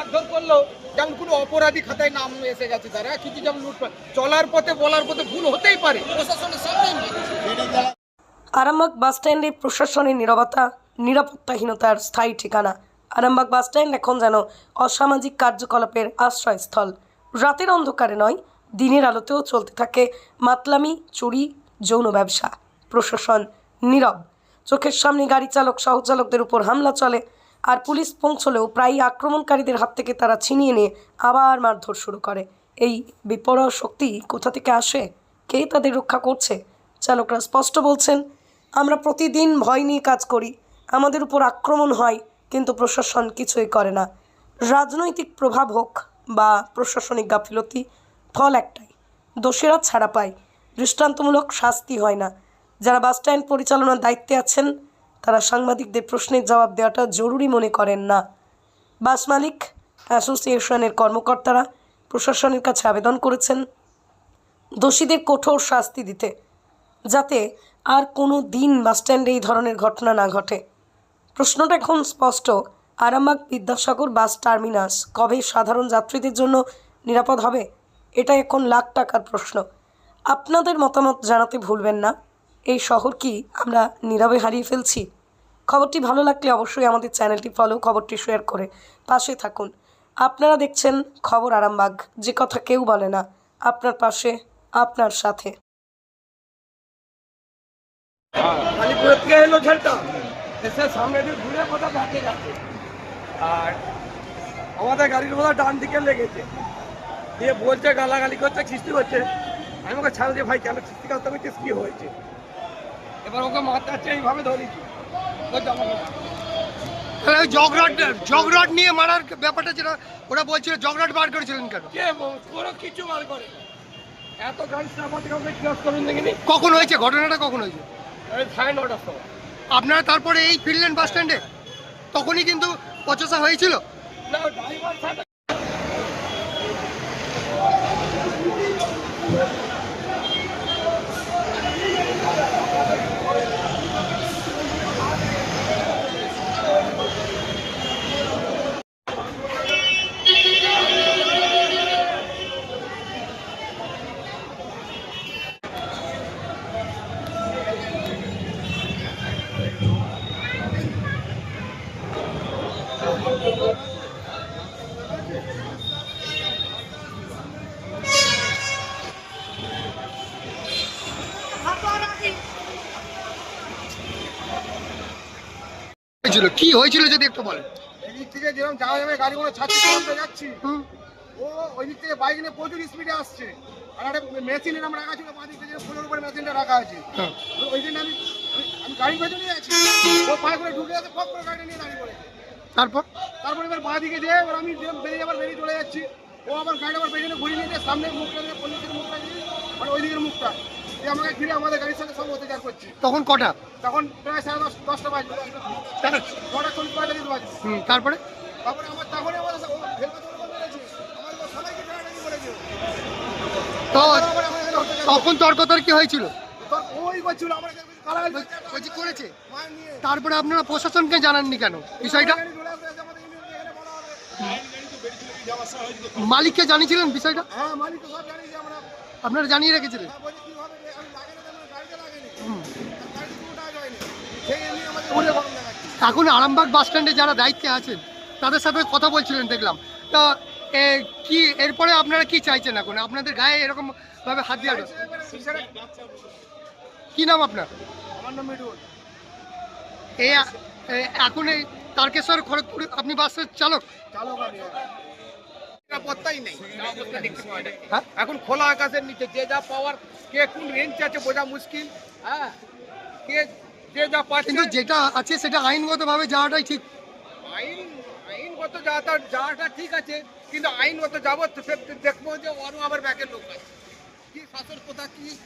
মারধর করল, যেমন কোনো অপরাধী খাতায় নাম এসে গেছে তারা কিছু যেমন লুটপাট চলার পথে, বলার পথে ভুল হতেই পারে। প্রশাসনের মারছে। আরামবাগ বাসস্ট্যান্ডে প্রশাসনের নীরবতা, নিরাপত্তাহীনতার স্থায়ী ঠিকানা। আরামবাগ বাসস্ট্যান্ড এখন যেন অসামাজিক কার্যকলাপের আশ্রয়স্থল। রাতের অন্ধকারে নয়, দিনের আলোতেও চলতে থাকে মাতলামি, চুরি, যৌন ব্যবসা। প্রশাসন নীরব। চোখের সামনে গাড়ি চালক, সহচালকদের উপর হামলা চলে। আর পুলিশ পৌঁছলেও প্রায়ই আক্রমণকারীদের হাত থেকে তারা ছিনিয়ে নিয়ে আবার মারধর শুরু করে। এই বিপর্যয় শক্তি কোথা থেকে আসে? কে তাদের রক্ষা করছে? চালকরা স্পষ্ট বলছেন, আমরা প্রতিদিন ভয় নিয়ে কাজ করি। আমাদের উপর আক্রমণ হয়, কিন্তু প্রশাসন কিছুই করে না। রাজনৈতিক প্রভাব হোক বা প্রশাসনিক গাফিলতি, ফল একটাই, দোষীরা ছাড়া পায়। দৃষ্টান্তমূলক শাস্তি হয় না। যারা বাসস্ট্যান্ড পরিচালনার দায়িত্বে আছেন তারা সাংবাদিকদের প্রশ্নের জবাব দেওয়াটা জরুরি মনে করেন না। বাস মালিক, অ্যাসোসিয়েশনের কর্মকর্তারা প্রশাসনের কাছে আবেদন করেছেন দোষীদের কঠোর শাস্তি দিতে, যাতে আর কোনো দিন বাসস্ট্যান্ডে এই ধরনের ঘটনা না ঘটে। প্রশ্নটা এখন স্পষ্ট, আরামবাগ বিদ্যাসাগর বাস টার্মিনাস কবে সাধারণ যাত্রীদের জন্য নিরাপদ হবে? এটা এখন লাখ টাকার প্রশ্ন। আপনাদের মতামত জানাতে ভুলবেন না। এই শহর কি আমরা নীরবে হারিয়ে ফেলছি? খবরটি ভালো লাগলে অবশ্যই আমাদের চ্যানেলটি ফলো খবরটি শেয়ার করে পাশে থাকুন। আপনারা দেখছেন খবর আরামবাগ, যে কথা কেউ বলে না, আপনার পাশে, আপনার সাথে। আর আমাদের গাড়ির বোধহয় ডান দিকে লেগেছে। দিয়ে বলছে, গালাগালি করছে, খিস্তি করছে। আমি ওকে ছাড় দিয়ে ভাই, কেন খিস্তি করতে কি হয়েছে। এবার ওকে মারতে এইভাবে ধরেছি তাহলে ওই জগরাট জগরাট নিয়ে মারার ব্যাপারটা যেটা ওরা বলছিল জগরাট বার করেছিলেন কেন? কে কোনো কিছু বার করে। এত গাড়ি করুন দেখিনি। কখন হয়েছে? ঘটনাটা কখন হয়েছে? সাড়ে নটার সময়। আপনারা তারপরে এই ফিরলেন বাস স্ট্যান্ডে তখনই কিন্তু পচসা হয়েছিল? না ড্রাইভার হয়েছিল যদি একটু বলেন। এদিক থেকে যেরকম যাওয়া যাবে গাড়িগুলো ছাড়ছি চলতে যাচ্ছি। ও ওই দিক থেকে বাইক নিয়ে প্রচুর স্পিডে আসছে। আর একটা মেশিন এরকম রাখা ছিল বাঁ দিক থেকে ফোনের উপরে মেশিনটা রাখা আছে। হ্যাঁ। ওই দিন আমি আমি- গাড়ি পেছনে আছি। ও করে ঢুকে ফক করে গাড়িটা নিয়ে দাঁড়িয়ে পড়েছে তারপর? তারপরে এবার বাঁ দিকে যেয়ে এবার আমি বেরিয়ে আবার বেরিয়ে চলে যাচ্ছি। ও আবার গাড়ি আবার পেছনে ঘুরিয়ে নিয়ে সামনে মুখটা দিয়ে পল্লিশের মুখটা দিয়ে মানে ওই দিকের মুখটা। আমাকে ঘিরে আমাদের গাড়ির সাথে সব অত্যাচার করছে। তখন কটা? তখন প্রায় সাড়ে দশ দশটা বাজবে নটা চল্লিশ পঁয়তাল্লিশ বাজবে হুম, তারপরে? তারপরে আমার তখনই আমাদের তো তখন তর্ক তর্কি হয়েছিল? করছে, তারপরে আপনারা প্রশাসনকে জানাননি কেন? বিষয়টা। মালিককে জানিয়েছিলেন বিষয়টা? হ্যাঁ আপনারা জানিয়ে রেখেছিলেন হ্যাঁ, বলছি কি হবে রে, আমি লাগে না তেমন গাড়িতে লাগেনি হুম। গাড়িতে কোনো টাকা হয়নি সেই এমনি আমাদের ঘুরে গরম দেখাচ্ছে এখন আরামবাগ বাস স্ট্যান্ডে যারা দায়িত্বে আছেন তাদের সাথে কথা বলছিলেন দেখলাম। তা কি এরপরে আপনারা কি চাইছেন এখন? আপনাদের গায়ে এরকম ভাবে হাত দিয়ে কি নাম আপনার? এই এখন এই তারকেশ্বর খড়গপুর আপনি বাসের চালক? হ্যাঁ? এখন খোলা আকাশের নিচে যে যা পাওয়ার কে কোন রেঞ্জ আছে বোঝা মুশকিল। হ্যাঁ? কে যে যা পাচ্ছে কিন্তু যেটা আছে সেটা আইনগতভাবে যাওয়াটাই ঠিক। আইন আইনগত যাওয়াটা যাওয়াটা ঠিক আছে কিন্তু আইনগত যাব তো সে দেখব যে ওরও আবার ব্যাকের লোক আছে। কি শাসন কোথা কি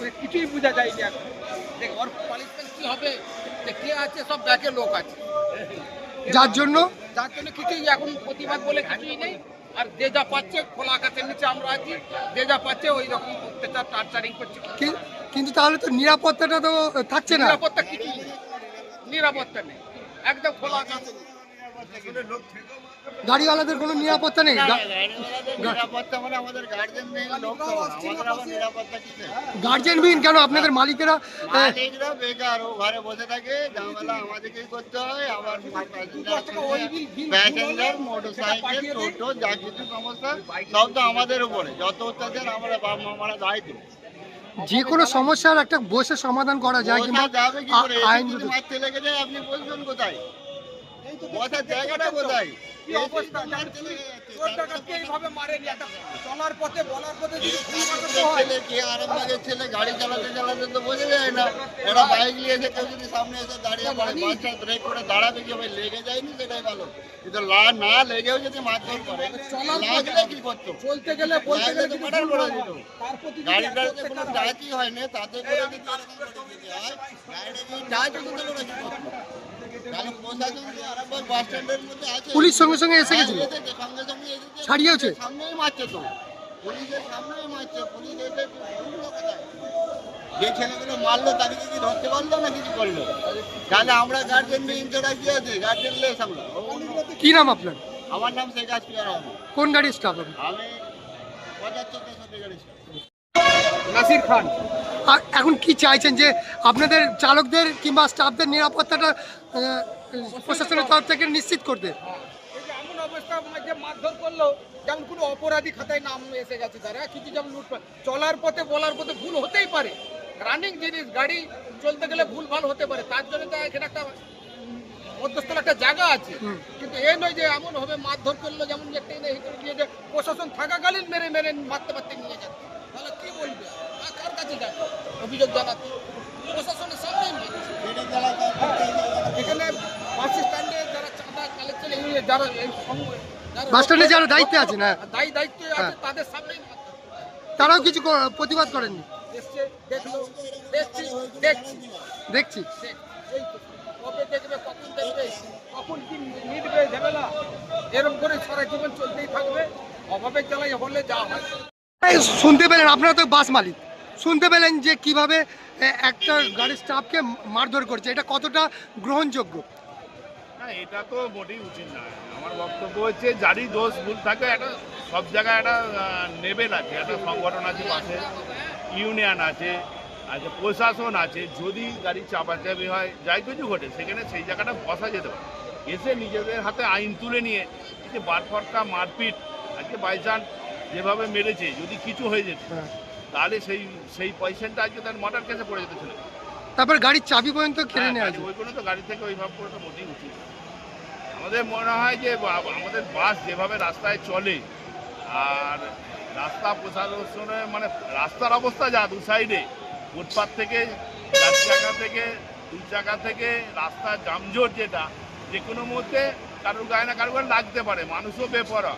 ওই কিছুই বোঝা যায়নি এখন। দেখ ওর পানিশমেন্ট কি হবে যে কে আছে সব ব্যাকের লোক আছে। যার জন্য? যার জন্য কিছুই এখন প্রতিবাদ বলে কিছুই নেই। আর যে যা পাচ্ছে খোলা আকাশের নিচে আমরা আছি। যে যা পাচ্ছে ওই রকম অত্যাচার টার্চারিং করছে। কি- কিন্তু তাহলে তো নিরাপত্তাটা তো থাকছে না। নিরাপত্তা নিরাপত্তা নেই। একদম খোলা গাড়িওয়ালাদের কোনো নিরাপত্তা নেই? গা- নিরাপত্তা মানে গার্জেনবিহীন কেন? আপনাদের মালিকেরা আহ, বেকার ও ঘরে বসে থাকে ঝামেলা আমাদেরকেই করতে হয় আবার প্যাসেঞ্জার টোটো যা কিছু সমস্যা সব তো আমাদের উপরে। যত অত্যাচার আমরা বাপ মামারা দায়িত্ব। যে কোনো সমস্যার একটা বসে সমাধান করা যায় কিংবা আইন আপনি বলবেন কোথায়? বসার জায়গাটা কোথায়? কি অবস্থা? মারতে চোর ডাকাতকে এইভাবে মারেনি। একটা চলার পথে বলার পথে যদি ভুল করে ছেলে হয়। ছেলে কি আরামবাগের ছেলে? গাড়ি চালাতে চালাতে তো বোঝা যায় না। এরা বাইক নিয়ে এসে কেউ যদি সামনে এসে দাঁড়িয়ে পড়ে বাসটা ব্রেক করে দাঁড়াবে কি? ভাই লেগে যায়নি? সেটাই ভালো। কিন্তু লা- না লেগেও যদি মারধর করে লাগলে কি করতো? চলতে গেলে বলতে গেলে তো মার্ডার করে দিত তার প্রতি যদি গাড়িটার যে কোনো প্রত্যেকটা হয় না তাতে করে যদি এরকম করে দিতে হয় গাড়িটা যদি টাচ তাহলে ওরা কি করতো? পুলিশ সঙ্গে সঙ্গে এসে গেছিল। ছাড়িয়েছে? সামনেই মারছে তো পুলিশের সামনেই মারছে পুলিশ এসে যে ছেলেগুলো মারলো তাদেরকে কি ধরতে পারল না কিছু করল? তাহলে আমরা গার্জেন আছে? গার্জেন লেস আমরা। কি নাম আপনার? আমার নাম শেখ কোন গাড়ির স্টাফ আমি পঁচাত্তর তেষট্টি গাড়ি নাসির খান। আর এখন কি চাইছেন যে আপনাদের চালকদের কিংবা স্টাফদের নিরাপত্তাটা প্রশাসনের তরফ থেকে নিশ্চিত করতে? এমন অবস্থা যে মারধর করল যেমন কোনো অপরাধী খাতায় নাম এসে গেছে তারা কিছু যেমন লুটপাট। চলার পথে বলার পথে ভুল হতেই পারে। রানিং জিনিস গাড়ি চলতে গেলে ভুল ভালো হতে পারে। তার জন্য তো এখানে একটা মধ্যস্থল একটা জায়গা আছে। কিন্তু এ নয় যে এমন হবে মারধর করল যেমন যে ট্রেনে প্রশাসন থাকাকালীন মেরে মেরে মারতে মারতে নিয়ে যাচ্ছে। বলবে? কার কাছে যাবে? অভিযোগ জানাতে। প্রশাসনের মারছে এখানে বাস স্ট্যান্ডে যারা চাঁদা কালেকশন এই যারা বাস স্ট্যান্ডে যারা দায়িত্বে আছেন, হ্যাঁ। দায়ী দায়িত্ব হ্যাঁ। আছে তাদের সামনেই মারতে তারাও কিছু প্রতিবাদ করেননি? দেখছি। কবে দেখবে কখন দেখবে কখন কি মিটবে ঝামেলা এরকম করে সারা জীবন চলতেই থাকবে। অভাবের জ্বালাই হলে যা হয়। শুনতে পেলেন, আপনারা তো বাস মালিক। শুনতে পেলেন যে কীভাবে একটা গাড়ির স্টাফকে মারধর করছে। এটা কতটা গ্রহণযোগ্য? এটা তো মোটেই উচিত না। আমার বক্তব্য হচ্ছে, যারই দোষ ভুল থাকে, একটা, সব জায়গায় একটা নেবেল আছে, একটা সংগঠন আছে, পাশে ইউনিয়ন আছে আচ্ছা প্রশাসন আছে। যদি গাড়ি চাপাচাপি হয়, যাই কিছু ঘটে, সেখানে সেই জায়গাটা বসা যেতে পারে। এসে নিজেদের হাতে আইন তুলে নিয়ে যে বারফরকা মারপিট, আজকে বাইচান্স যেভাবে মেরেছে যদি কিছু হয়ে যেত হ্যাঁ। তাহলে সেই সেই পয়সাটা আজকে তার মার্ডার কেসে পড়ে যেতে ছিল তারপর গাড়ির চাবি পর্যন্ত কেড়ে হ্যাঁ, নেওয়া গাড়ি হয়েছে। ওইগুলো তো গাড়ি থেকে ওইভাবে করে তো মোটেই উচিত আমাদের মনে হয় যে আমাদের বাস যেভাবে রাস্তায় চলে আর রাস্তা প্রশাসনের মানে রাস্তার অবস্থা যা দু সাইডে ফুটপাত থেকে চার চাকা থেকে দুই চাকা থেকে রাস্তার জামজোট যেটা যে কোনো মুহূর্তে কারোর গায়ে না কারোর গায়ে লাগতে পারে মানুষও বেপরা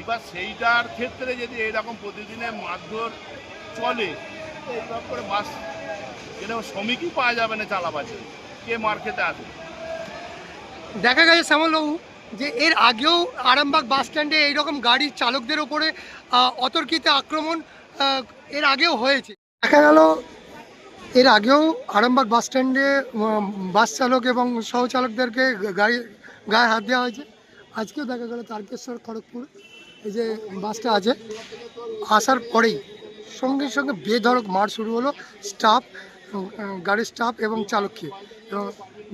এবার সেইটার ক্ষেত্রে যদি এইরকম প্রতিদিনে মারধর চলে এইভাবে করে বাস এরকম শ্রমিকই পাওয়া যাবে না চালাবাজে? কে মার খেতে আসবে দেখা গেছে শ্যামলবাবু, যে এর আগেও আরামবাগ বাস স্ট্যান্ডে এইরকম গাড়ির চালকদের ওপরে অতর্কিত আক্রমণ এর আগেও হয়েছে। দেখা গেল, এর আগেও আরামবাগ বাস স্ট্যান্ডে বাস চালক এবং সহচালকদেরকে গাড়ি গায়ে হাত দেওয়া হয়েছে। আজকেও দেখা গেল তারকেশ্বর, খড়গপুর। এই যে বাসটা আছে, আসার পরেই সঙ্গে সঙ্গে বেধড়ক মার শুরু হলো স্টাফ গাড়ির স্টাফ এবং চালককে। এবং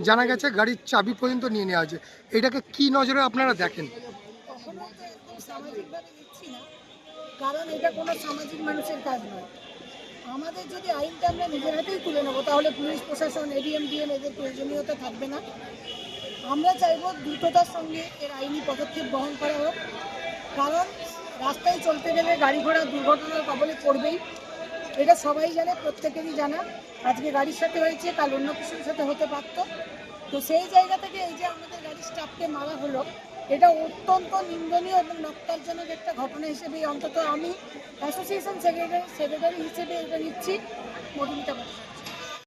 জানা গেছে গাড়ির চাবি পর্যন্ত নিয়ে নেওয়া হয়েছে। এটাকে কি নজরে আপনারা দেখেন? কারণ এটা কোনো সামাজিক মানুষের কাজ নয়। আমাদের যদি আইনটা আমরা নিজের হাতেই তুলে নেব, তাহলে পুলিশ, প্রশাসন এডিএম ডিএম এদের প্রয়োজনীয়তা থাকবে না। আমরা চাইব দ্রুততার সঙ্গে এর আইনি পদক্ষেপ গ্রহণ করা হোক। কারণ রাস্তায় চলতে গেলে গাড়ি ঘোড়া দুর্ঘটনার কবলে পড়বেই। এটা সবাই জানে, প্রত্যেকেরই জানা। আজকে গাড়ির সাথে হয়েছে, কাল অন্য কিছুর সাথে হতে পারতো। তো সেই জায়গা থেকে এই যে আমাদের গাড়ির স্টাফকে মারা হলো, এটা অত্যন্ত নিন্দনীয় এবং নক্কারজনক একটা ঘটনা হিসেবে অন্তত আমি অ্যাসোসিয়েশন সেক্রেটারি সেক্রেটারি হিসেবে এটা নিচ্ছি। মধুমিতা